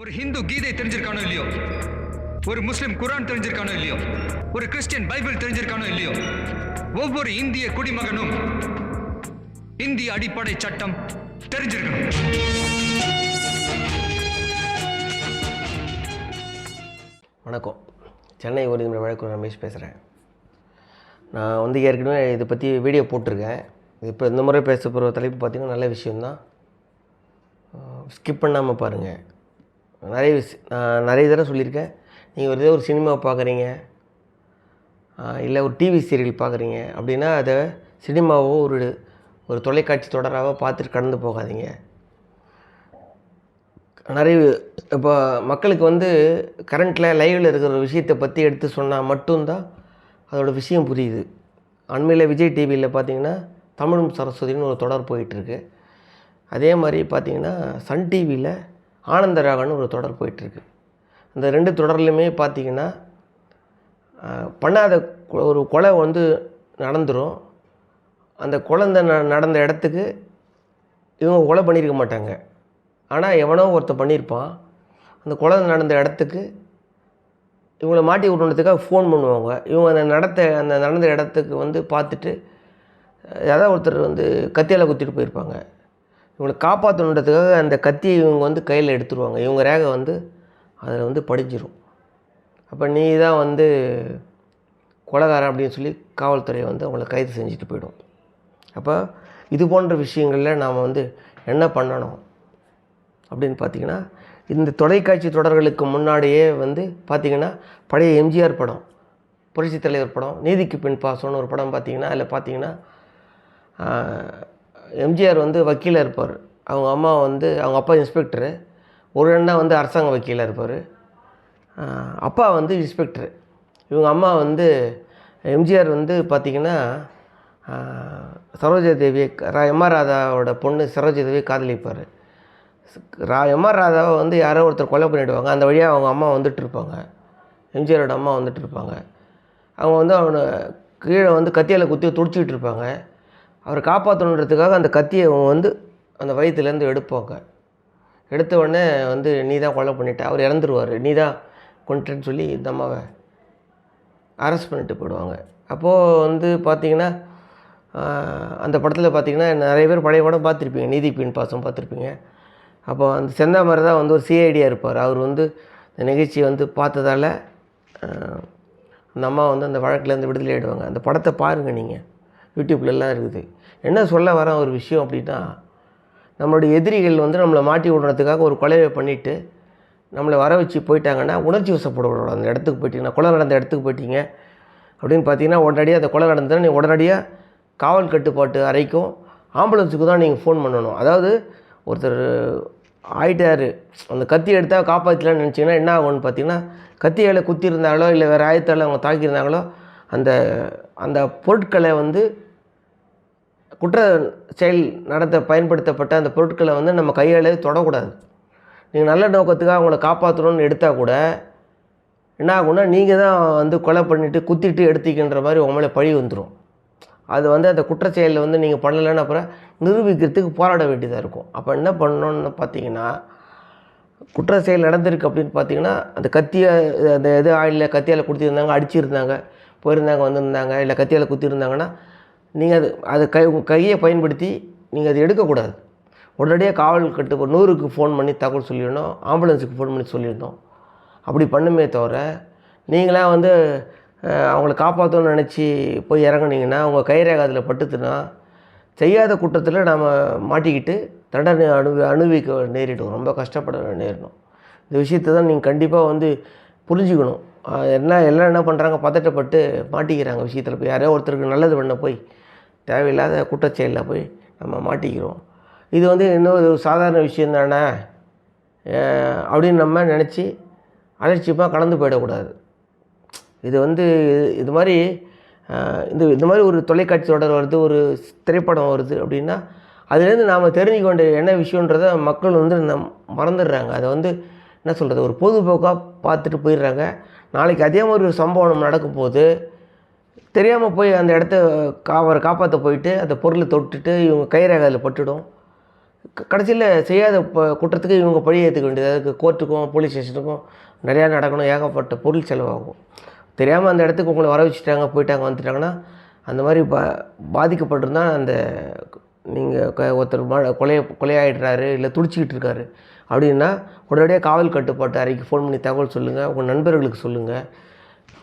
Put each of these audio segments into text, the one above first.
ஒரு ஹிந்து கீதை தெரிஞ்சிருக்கானோ இல்லையோ? ஒரு முஸ்லிம் குரான் தெரிஞ்சிருக்கானோ இல்லையோ? ஒரு கிறிஸ்டியன் பைபிள் தெரிஞ்சிருக்கானோ இல்லையோ? ஒவ்வொரு இந்திய குடிமகனும் இந்திய அடிப்படை சட்டம் தெரிஞ்சிருக்கணும். வணக்கம். சென்னை உரிமை வழக்கு ரமேஷ் பேசுகிறேன் நான் வந்து ஏற்கனவே இதை பற்றி வீடியோ போட்டிருக்கேன். இப்போ இந்த முறை பேச போகிற தலைப்பு பார்த்திங்கன்னா நல்ல விஷயம்தான். ஸ்கிப் பண்ணாமல் பாருங்கள் நிறைய விஷயம் நான் நிறைய தடவை சொல்லியிருக்கேன். நீங்கள் ஒரு ஒரு சினிமா பார்க்குறீங்க இல்லை ஒரு டிவி சீரியல் பார்க்குறீங்க அப்படின்னா அதை சினிமாவோ ஒரு ஒரு தொலைக்காட்சி தொடராகவோ பார்த்துட்டு கடந்து போகாதீங்க. நிறைய இப்போ மக்களுக்கு வந்து கரண்ட்டில் லைவில் இருக்கிற ஒரு விஷயத்தை பற்றி எடுத்து சொன்னால் மட்டும்தான் அதோட விஷயம் புரியுது. அண்மையில் விஜய் டிவியில் பார்த்தீங்கன்னா தமிழும் சரஸ்வதினு ஒரு தொடர் போயிட்டுருக்கு அதே மாதிரி பார்த்தீங்கன்னா சன் டிவியில் ஆனந்தராகன்னு ஒரு தொடர் போயிட்டுருக்கு. இந்த ரெண்டு தொடர்லையுமே பார்த்தீங்கன்னா பண்ணாத ஒரு கொலை வந்து நடந்துடும் அந்த குழந்தை ந நடந்த இடத்துக்கு இவங்க கொலை பண்ணியிருக்க மாட்டாங்க. ஆனால் எவனோ ஒருத்தர் பண்ணியிருப்பான் அந்த குழந்தை நடந்த இடத்துக்கு இவங்களை மாட்டி விடணுன்றதுக்காக ஃபோன் பண்ணுவாங்க. இவங்க அந்த நடத்த அந்த நடந்த இடத்துக்கு வந்து பார்த்துட்டு ஏதாவது ஒருத்தர் வந்து கத்தியால் குத்திட்டு போயிருப்பாங்க. இவங்களை காப்பாற்றணுன்றதுக்காக அந்த கத்தியை இவங்க வந்து கையில் எடுத்துருவாங்க. இவங்க ரேகை வந்து அதில் வந்து படிச்சிடும் அப்போ நீ தான் வந்து கொலைகாரன் அப்படின்னு சொல்லி காவல்துறை வந்து அவங்கள கைது செஞ்சுட்டு போயிடும். அப்போ இது போன்ற விஷயங்களில் நாம் வந்து என்ன பண்ணணும் அப்படின்னு பார்த்தீங்கன்னா இந்த தொலைக்காட்சி தொடர்களுக்கு முன்னாடியே வந்து பார்த்திங்கன்னா பழைய எம்ஜிஆர் படம் புரட்சித் தலைவர் படம் நீதிக்கு பின் பாசம்னு ஒரு படம் பார்த்திங்கன்னா அதில் பார்த்தீங்கன்னா எம்ஜிஆர் வந்து வக்கீலாக இருப்பார். அவங்க அம்மா வந்து அவங்க அப்பா இன்ஸ்பெக்டரு. ஒரு அண்ணா வந்து அரசாங்க வக்கீலாக இருப்பார். அப்பா வந்து இன்ஸ்பெக்டரு. இவங்க அம்மா வந்து எம்ஜிஆர் வந்து பார்த்திங்கன்னா சரோஜா தேவியை ரா எம்ஆர் ராதாவோட பொண்ணு சரோஜா தேவியை காதலிப்பார். ரா எம்ஆர் ராதாவை வந்து யாரோ ஒருத்தர் கொலை பண்ணிவிடுவாங்க அந்த வழியாக அவங்க அம்மா வந்துட்டு இருப்பாங்க எம்ஜிஆரோட அம்மா வந்துட்டு இருப்பாங்க அவங்க வந்து அவனை கீழே வந்து கத்தியால் குத்தி துடிச்சிக்கிட்டு இருப்பாங்க அவரை காப்பாற்றணுன்றதுக்காக அந்த கத்தியை அவங்க வந்து அந்த வயிற்றுலேருந்து எடுப்பாங்க. எடுத்த உடனே வந்து நீ தான் கொலை பண்ணிட்ட அவர் இறந்துருவார் நீ தான் கொண்டுட்டேன்னு சொல்லி இந்த அம்மாவை அரெஸ்ட் பண்ணிட்டு போயிடுவாங்க. அப்போது வந்து பார்த்தீங்கன்னா அந்த படத்தில் பார்த்தீங்கன்னா நிறைய பேர் பழைய படம் பார்த்துருப்பீங்க நீதி பின் பாசம் பார்த்துருப்பீங்க. அப்போ அந்த செந்தாமரை தான் வந்து ஒரு சிஐடியாக இருப்பார். அவர் வந்து இந்த நிகழ்ச்சியை வந்து பார்த்ததால அந்த அம்மா வந்து அந்த வழக்கிலேருந்து விடுதலை ஆகிடுவாங்க அந்த படத்தை பாருங்கள் நீங்கள் யூடியூப்லலாம் இருக்குது. என்ன சொல்ல வர ஒரு விஷயம் அப்படின்னா நம்மளுடைய எதிரிகள் வந்து நம்மளை மாட்டி விடுறதுக்காக ஒரு கொலையை பண்ணிவிட்டு நம்மளை வர வச்சு போயிட்டாங்கன்னா உணர்ச்சி வசப்படக்கூடாது அந்த இடத்துக்கு போயிட்டீங்கன்னா கொலை நடந்த இடத்துக்கு போயிட்டீங்க அப்படின்னு பார்த்தீங்கன்னா உடனடியாக அந்த கொலை நடந்ததுன்னா நீ உடனடியாக காவல் கட்டுப்பாட்டு அறைக்கும் ஆம்புலன்ஸுக்கு தான் நீங்கள் ஃபோன் பண்ணணும். அதாவது ஒருத்தர் ஆயிட்டார். அந்த கத்தி எடுத்தால் காப்பாற்றலான்னு நினச்சிங்கன்னா என்ன ஆகும்னு பார்த்தீங்கன்னா கத்தியால் குத்திருந்தாங்களோ இல்லை வேறு ஆயத்தால் அவங்க தாக்கியிருந்தாங்களோ அந்த அந்த பொருட்களை வந்து குற்ற செயல் நடத்த பயன்படுத்தப்பட்ட அந்த பொருட்களை வந்து நம்ம கையால் தொடக்கூடாது. நீங்கள் நல்ல நோக்கத்துக்காக அவங்கள காப்பாற்றணும்னு எடுத்தால் கூட என்ன ஆகும்னா நீங்கள் தான் வந்து கொலை பண்ணிவிட்டு குத்திட்டு எடுத்திக்கின்ற மாதிரி உங்களை பழி வந்துடும் அது வந்து அந்த குற்ற செயலில் வந்து நீங்கள் பண்ணலைன்னு அப்புறம் நிரூபிக்கிறதுக்கு போராட வேண்டியதாக இருக்கும். அப்போ என்ன பண்ணணும்னு பார்த்தீங்கன்னா குற்ற செயல் நடந்திருக்கு அப்படின்னு பார்த்தீங்கன்னா அந்த கத்தியை அந்த இது ஆயிலில் கத்தியால் கொடுத்துருந்தாங்க அடிச்சிருந்தாங்க. போயிருந்தாங்க வந்திருந்தாங்க இல்லை கத்தியால் குத்திருந்தாங்கன்னா நீங்கள் அது அது கை உங்கள் கையை பயன்படுத்தி நீங்கள் அதை எடுக்கக்கூடாது. உடனடியாக காவல் கட்டு நூறுக்கு ஃபோன் பண்ணி தகவல் சொல்லிடணும் ஆம்புலன்ஸுக்கு ஃபோன் பண்ணி சொல்லியிருந்தோம் அப்படி பண்ணுமே தவிர நீங்களாம் வந்து அவங்கள காப்பாற்றணும்னு நினச்சி போய் இறங்குனீங்கன்னா உங்கள் கை அதில் பட்டுத்துனா செய்யாத குற்றத்தில் நாம் மாட்டிக்கிட்டு தண்டனை அனுபவி அனுபவிக்க நேரிடும் ரொம்ப கஷ்டப்பட நேரிடும் இந்த விஷயத்தை தான் நீங்கள் கண்டிப்பாக வந்து புரிஞ்சுக்கணும். என்ன எல்லாம் என்ன பண்ணுறாங்க பதட்டப்பட்டு மாட்டிக்கிறாங்க விஷயத்தில் போய். யாரோ ஒருத்தருக்கு நல்லது பண்ண போய் தேவையில்லாத குற்றச்செயலில் போய் நம்ம மாட்டிக்கிறோம். இது வந்து இன்னொரு சாதாரண விஷயம் தானே? அப்படின்னு நம்ம நினச்சி அலட்சியமாக கலந்து போயிடக்கூடாது. இது வந்து இது மாதிரி இந்த இந்த மாதிரி ஒரு தொலைக்காட்சி தொடர் வருது ஒரு திரைப்படம் வருது அப்படின்னா அதுலேருந்து நாம் தெரிஞ்சுக்க வேண்டிய என்ன விஷயன்றதை மக்கள் வந்து நம் மறந்துடுறாங்க. அதை வந்து என்ன சொல்கிறது ஒரு பொழுதுபோக்காக பார்த்துட்டு போயிடுறாங்க. நாளைக்கு அதே மாதிரி ஒரு சம்பவம் நடக்கும் போது தெரியாமல் போய் அந்த இடத்த கா அவரை காப்பாற்ற போயிட்டு அந்த பொருளை தொட்டுட்டு இவங்க கைரேகை அதில் பட்டுடும் கடைசியில் செய்யாத குற்றத்துக்கு இவங்க பழி ஏற்றுக்க வேண்டியது. அதுக்கு கோர்ட்டுக்கும் போலீஸ் ஸ்டேஷனுக்கும் நிறையா நடக்கணும். ஏகப்பட்ட பொருள் செலவாகும். தெரியாமல் அந்த இடத்துக்கு உங்களை வர வச்சுட்டாங்க போயிட்டாங்க வந்துட்டாங்கன்னா அந்த மாதிரி பா பாதிக்கப்பட்டிருந்தா அந்த நீங்கள் ஒருத்தர் ம கொலைய கொலையாயிடுறாரு இல்லை துடிச்சிக்கிட்டு இருக்காரு அப்படின்னா உடனடியாக காவல் கட்டுப்பாட்டு அறைக்கு ஃபோன் பண்ணி தகவல் சொல்லுங்கள் உங்கள் நண்பர்களுக்கு சொல்லுங்கள்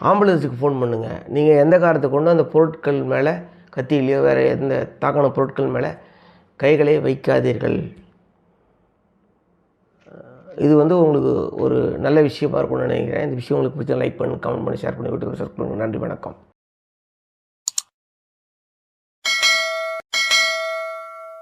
ஆம்புலன்ஸுக்கு ஃபோன் பண்ணுங்கள் நீங்கள் எந்த காரணத்தை கொண்டு அந்த பொருட்கள் மேலே கத்தியிலையோ வேறு எந்த தாக்கான பொருட்கள் மேலே கைகளை வைக்காதீர்கள். இது வந்து உங்களுக்கு ஒரு நல்ல விஷயமா இருக்கும்னு நினைக்கிறேன். இந்த விஷயம் உங்களுக்கு பிடிச்ச லைக் பண்ணி கமெண்ட் பண்ணி ஷேர் பண்ணி விட்டு சப்ஸ்கிரைப் பண்ணுங்கள் நன்றி வணக்கம்.